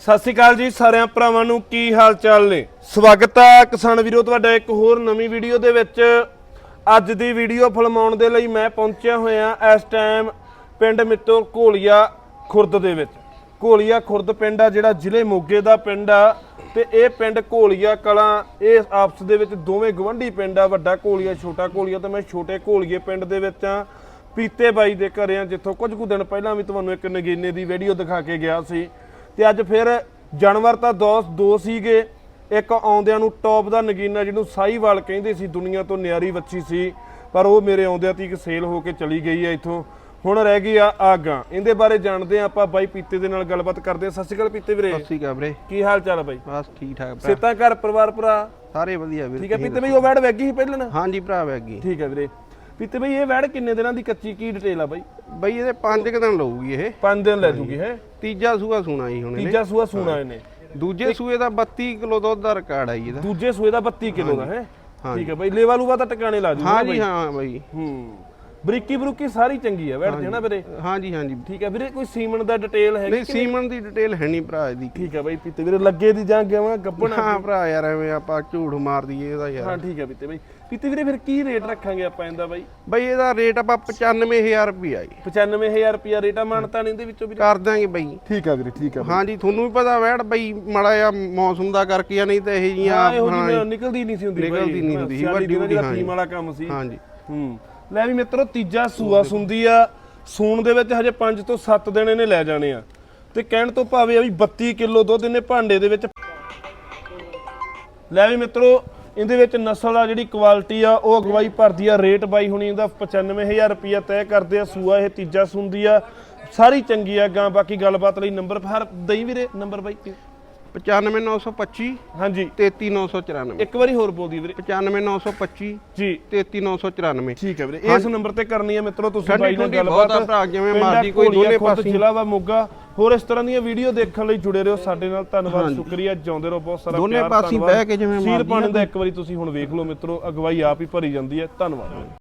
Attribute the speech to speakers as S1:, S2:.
S1: ਸਤਿ ਸ਼੍ਰੀ ਅਕਾਲ ਜੀ ਸਾਰਿਆਂ ਭਰਾਵਾਂ ਨੂੰ ਕੀ ਹਾਲ ਚਾਲ ਨੇ? ਸਵਾਗਤ ਹੈ ਕਿਸਾਨ ਵੀਰੋ, ਤੁਹਾਡਾ ਇੱਕ ਹੋਰ ਨਵੀਂ ਵੀਡੀਓ ਦੇ ਵਿੱਚ। ਅੱਜ ਦੀ ਵੀਡੀਓ ਫਿਲਮਾਉਣ ਦੇ ਲਈ ਮੈਂ ਪਹੁੰਚਿਆ ਹੋਇਆ ਇਸ ਟਾਈਮ ਪਿੰਡ ਮਿੱਤੋ ਘੋਲੀਆ ਖੁਰਦ ਦੇ ਵਿੱਚ। ਘੋਲੀਆ ਖੁਰਦ ਪਿੰਡ ਆ, ਜਿਹੜਾ ਜ਼ਿਲ੍ਹੇ ਮੋਗੇ ਦਾ ਪਿੰਡ ਆ ਤੇ ਇਹ ਪਿੰਡ ਘੋਲੀਆ ਕਲਾਂ, ਇਹ ਆਪਸ ਦੇ ਵਿੱਚ ਦੋਵੇਂ ਗਵੰਡੀ ਪਿੰਡ ਆ, ਵੱਡਾ ਘੋਲੀਆ, ਛੋਟਾ ਘੋਲੀਆ ਤੇ ਮੈਂ ਛੋਟੇ ਘੋਲੀਏ ਪਿੰਡ ਦੇ ਵਿੱਚ ਆ ਪੀਤੇ ਬਾਈ ਦੇ ਘਰੇ ਆ ਜਿੱਥੋਂ ਕੁਝ ਕੁ ਦਿਨ ਪਹਿਲਾਂ ਵੀ ਤੁਹਾਨੂੰ ਇੱਕ ਨਗੀਨੇ ਦੀ ਵੀਡੀਓ ਦਿਖਾ ਕੇ ਗਿਆ ਸੀ। ਤੇ ਅੱਜ ਫਿਰ ਜਾਨਵਰ ਤਾਂ ਦੋ ਦੋ ਸੀਗੇ। ਇੱਕ ਆਉਂਦਿਆਂ ਨੂੰ ਟੌਪ ਦਾ ਨਗੀਨਾ ਜਿਹਨੂੰ ਸਾਈਵਾਲ ਕਹਿੰਦੇ ਸੀ ਦੁਨੀਆ ਤੋਂ ਨਿਆਰੀ ਵੱਛੀ ਸੀ ਪਰ ਉਹ ਮੇਰੇ ਆਉਂਦਿਆਂ ਤੀਕ ਸੇਲ ਹੋ ਕੇ ਚਲੀ ਗਈ ਹੈ ਇੱਥੋਂ। ਹੁਣ ਰਹਿ ਗਈ ਆ ਆਗਾਂ। ਇਹਦੇ ਬਾਰੇ ਜਾਣਦੇ ਆ ਆਪਾਂ ਬਾਈ ਪੀਤੇ ਦੇ ਨਾਲ ਗੱਲਬਾਤ ਕਰਦੇ ਆ ਸਤਿ ਸ਼੍ਰੀ ਅਕਾਲ ਪੀਤੇ ਵੀਰੇ।
S2: ਸਤਿ ਸ਼੍ਰੀ ਅਕਾਲ ਵੀਰੇ।
S1: ਕੀ ਹਾਲ ਚਾਲ ਆ ਬਾਈ?
S2: ਬਸ ਠੀਕ ਠਾਕ ਭਰਾ।
S1: ਸੇਤਾ ਘਰ ਪਰਿਵਾਰ ਭਰਾ?
S2: ਸਾਰੇ ਵਧੀਆ ਵੀਰੇ
S1: ਠੀਕ ਹੈ ਪੀਤੇ ਬਈ ਉਹ ਵੈੜ ਵੈਗੀ ਸੀ ਪਹਿਲਾਂ? ਨਾ
S2: ਹਾਂਜੀ ਭਰਾ ਵੈਗੀ।
S1: ਠੀਕ ਹੈ ਵੀਰੇ। ਪੀਤੇ ਬਈ ਇਹ ਵੈੜ ਕਿੰਨੇ ਦਿਨਾਂ ਦੀ ਕੱਚੀ ਕੀ ਡਿਟੇਲ ਆ ਬਾਈ?
S2: ਬਈ ਇਹਦੇ 5 ਦਿਨ ਲਊਗੀ ਇਹ।
S1: 5 ਦਿਨ ਲੈ ਜੂਗੀ ਹੈ?
S2: ਤੀਜਾ ਸੂਆ ਸੁਣਾ ਜੀ ਹੁਣ ਇਹਨੇ।
S1: ਤੀਜਾ ਸੂਆ ਸੂਣਾ ਇਹਨੇ।
S2: ਦੂਜੇ ਸੂਏ ਦਾ 32 ਕਿਲੋ ਦੁੱਧ ਦਾ ਰਿਕਾਰਡ ਆ ਜੀ ਇਹਦਾ।
S1: ਦੂਜੇ ਸੂਏ ਦਾ 32 ਕਿਲੋ ਦਾ ਹੈ? ਠੀਕ ਹੈ ਬਾਈ ਲੇਵਾ ਲੂਵਾ ਤਾਂ ਟਿਕਾਣੇ ਲਾ ਜੂਗਾ
S2: ਹਾਂਜੀ ਹਾਂ ਬਈ।
S1: ਹੂੰ। ਬਰੀਕੀ ਬਰੂਕੀ ਸਾਰੀ ਚੰਗੀ ਆ ਵੈੜਦੇ ਨਾ ਵੀਰੇ।
S2: ਹਾਂਜੀ ਹਾਂਜੀ।
S1: ਠੀਕ ਹੈ ਵੀਰੇ ਕੋਈ ਸੀਮਨ ਦਾ ਡਿਟੇਲ ਹੈਗੀ
S2: ਨਹੀਂ ਸੀਮਨ ਦੀ ਡਿਟੇਲ ਹੈ ਨਹੀਂ ਭਰਾ ਇਹਦੀ।
S1: ਠੀਕ ਹੈ ਬਾਈ ਪੀਤੇ ਵੀਰੇ ਲੱਗੇ ਦੀ ਜਾਂ ਗਿਆਵਾਂ ਗੱਬਣਾ
S2: ਹਾਂ ਭਰਾ ਯਾਰ ਐਵੇਂ ਆਪਾਂ ਝੂਠ ਮਾਰ ਦਈਏ ਇਹਦਾ ਯਾਰ।
S1: ਹਾਂ ਠੀਕ ਹੈ ਪੀਤੇ ਬਾਈ। ਪੀਤੇ ਵੀਰੇ ਫਿਰ ਕੀ ਰੇਟ ਰੱਖਾਂਗੇ ਆਪਾਂ ਇਹਦਾ ਬਾਈ?
S2: ਬਈ ਇਹਦਾ ਰੇਟ ਆਪਾਂ 95000 ਰੁਪਿਆ ਜੀ।
S1: 95000 ਰੁਪਿਆ ਰੇਟਾ ਮਾਨਤਾ ਨਹੀਂ ਦੇ ਵਿੱਚੋਂ ਵੀਰੇ?
S2: ਕਰ ਦਾਂਗੇ ਬਈ।
S1: ਠੀਕ ਹੈ ਵੀਰੇ ਠੀਕ ਹੈ
S2: ਹਾਂਜੀ ਤੁਹਾਨੂੰ ਵੀ ਪਤਾ ਵੈੜ ਬਈ ਮਾੜਾ ਜਿਹਾ ਮੌਸਮ ਦਾ ਕਰਕੇ ਆ ਨਹੀਂ ਤਾਂ ਇਹ ਜੀਆਂ
S1: ਹਾਂ ਨਿਕਲਦੀ ਨਹੀਂ ਸੀ ਹੁੰਦੀ ਬਾਈ।
S2: ਨਿਕਲਦੀ ਨਹੀਂ ਹੁੰਦੀ ਸੀ, ਵੱਡੀ
S1: ਜਿਹੜਾ
S2: ਹਾਂ ਜੀ।
S1: ਫੀਮ ਵਾਲਾ ਕੰਮ ਸੀ।
S2: ਹਾਂਜੀ
S1: ਹੂੰ। ਲੈ ਵੀ ਮਿੱਤਰੋ ਤੀਜਾ ਸੂਆ ਸੁੰਦੀ ਆ। ਸੂਣ ਦੇ ਵਿੱਚ ਹਜੇ 5 ਤੋਂ 7 ਦਿਨ ਇਹਨੇ ਲੈ ਜਾਣੇ ਆ। ਤੇ ਕਹਿਣ ਤੋਂ ਭਾਵੇਂ ਆ ਵੀ 32 ਕਿਲੋ ਦੁੱਧ ਇਹਨੇ ਭਾਂਡੇ ਦੇ ਵਿੱਚ ਲੈ ਵੀ ਮਿੱਤਰੋ ਇਹਦੇ ਵਿੱਚ ਨਸਲ ਆ ਜਿਹੜੀ ਕੁਆਲਿਟੀ ਆ ਉਹ ਅਗਵਾਈ ਭਰਦੀ ਆ ਰੇਟ ਬਾਈ ਹੁਣੀ ਇਹਦਾ 95000 ਰੁਪਿਆ ਤੈਅ ਕਰਦੇ ਆ ਸੂਆ ਇਹ ਤੀਜਾ ਸੁੰਦੀ ਆ। ਸਾਰੀ ਚੰਗੀ ਆ ਗਾਂ ਬਾਕੀ ਗੱਲਬਾਤ ਲਈ ਨੰਬਰ ਹਰ ਦਈ ਵੀਰੇ ਨੰਬਰ ਬਾਈ।
S2: 95925
S1: ਹਾਂਜੀ।
S2: 33994
S1: ਇੱਕ ਵਾਰੀ ਹੋਰ ਬੋਲ ਦੀ ਵੀਰੇ
S2: 95925
S1: ਜੀ।
S2: 33994
S1: ਠੀਕ ਹੈ ਵੀਰੇ ਇਸ ਨੰਬਰ ਤੇ ਕਰਨੀ ਹੈ ਮਿੱਤਰੋ ਤੁਸੀਂ ਬਾਈ ਨਾਲ ਗੱਲਬਾਤ।
S2: ਭਰਾ, ਜਿਵੇਂ ਮਰਜ਼ੀ ਕੋਈ ਦੋਨੇ ਪਾਸੇ।
S1: ਜ਼ਿਲ੍ਹਾ ਵਾ ਮੋਗਾ। ਹੋਰ ਇਸ ਤਰ੍ਹਾਂ ਦੀਆਂ ਵੀਡੀਓ ਦੇਖਣ ਲਈ ਜੁੜੇ ਰਹੋ ਸਾਡੇ ਨਾਲ। ਧੰਨਵਾਦ ਸ਼ੁਕਰੀਆ ਜਿਉਂਦੇ ਰਹੋ ਬਹੁਤ ਸਾਰਾ
S2: ਦੋਨੇ
S1: ਪਿਆਰ
S2: ਪਾਸੇ
S1: ਧੰਨਵਾਦ।
S2: ਬਹਿ ਕੇ ਜਿਵੇਂ
S1: ਸੀਲ
S2: ਮਰਜ਼ੀ
S1: ਪਾਣੀ ਦਾ ਇੱਕ ਵਾਰੀ ਤੁਸੀਂ ਹੁਣ ਵੇਖ ਲਓ ਮਿੱਤਰੋ ਅਗਵਾਈ ਆਪ ਹੀ ਭਰੀ ਜਾਂਦੀ ਹੈ। ਧੰਨਵਾਦ।